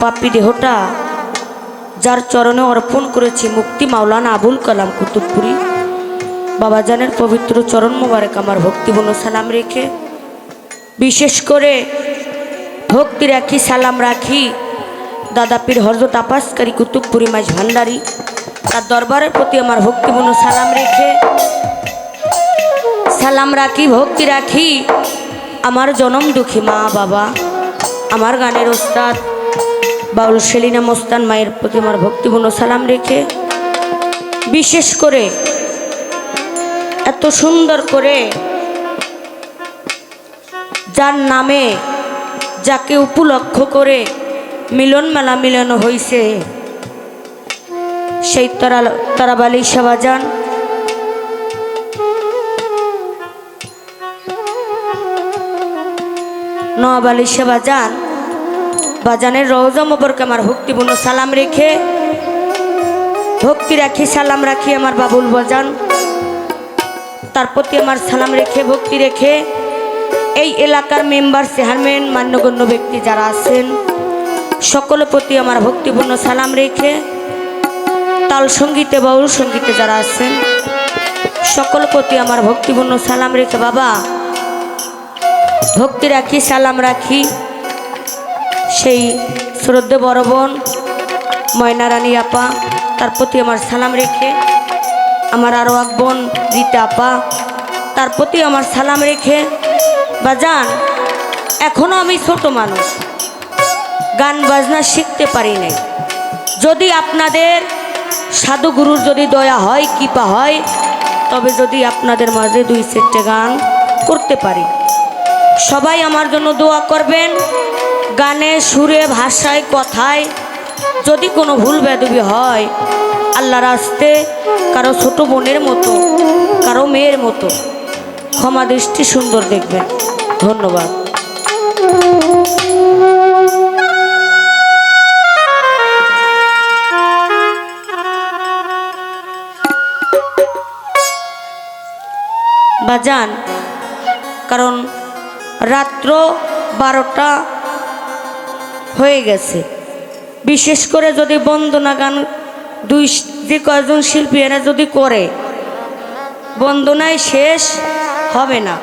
পাপি দেহটা যার চরণে অর্পণ করেছি মুক্তি মাওলানা আবুল কালাম কুতুবপুরি। বাবাজানের পবিত্র চরণ মোবারক আমার ভক্তিপূর্ণ সালাম রেখে বিশেষ করে ভক্তি রাখি, সালাম রাখি দাদা পীর হরজত আপাসকারী কুতুবপুরি মাঝ ভান্ডারী। তার দরবারের প্রতি আমার ভক্তিপূর্ণ সালাম রেখে সালাম রাখি, ভক্তি রাখি। আমার জনম দুঃখী মা বাবা, আমার গানের ওস্তাদ বাউল সেলিনা মোস্তান মায়ের প্রতি আমার ভক্তিপূর্ণ সালাম রেখে বিশেষ করে এত সুন্দর করে যার নামে যাকে উপলক্ষ করে মিলন মেলা মিলন হইছে, সেই তারা তারাবালি সাবাজান নওয়াব আলী বাজান বাজানের রওজা মোবরকে আমার ভক্তিপূর্ণ সালাম রেখে, ভক্তি রাখি, সালাম রাখি আমার বাবুল বাজান। তার প্রতি আমার সালাম রেখে, ভক্তি রেখে এই এলাকার মেম্বার, চেয়ারম্যান, মান্যগণ্য ব্যক্তি যারা আছেন, সকলের প্রতি আমার ভক্তিপূর্ণ সালাম রেখে তাল সঙ্গীতে, বাউল সঙ্গীতে যারা আছেন সকল প্রতি আমার ভক্তিপূর্ণ সালাম রেখে, বাবা, ভক্তি রাখি, সালাম রাখি। সেই শ্রদ্ধে বড় বোন, ময়না রানী আপা, তার প্রতি আমার সালাম রেখে, আমার আরও এক বোন রীতা আপা, তার প্রতি আমার সালাম রেখে বা যান এখনও আমি ছোট মানুষ। গান বাজনা শিখতে পারি নাই। যদি আপনাদের সাধুগুরুর যদি দয়া হয়, কৃপা হয়, তবে যদি আপনাদের মাঝে দুই চারটে গান করতে পারি। সবাই আমার জন্য দোয়া করবেন। গানে, সুরে, ভাষায়, কথায় যদি কোনো ভুল বেদবি হয়, আল্লাহর আসতে কারও ছোট বোনের মতো, কারও মেয়ের মতো, ক্ষমা দৃষ্টি সুন্দর দেখবেন। ধন্যবাদ। বাজান, কারণ রাত্র বারোটা হয়ে গেছে। বিশেষ করে যদি বন্দনা গান দুই যে কয়জন শিল্পী এরা যদি করে, বন্দনায় শেষ হবে না।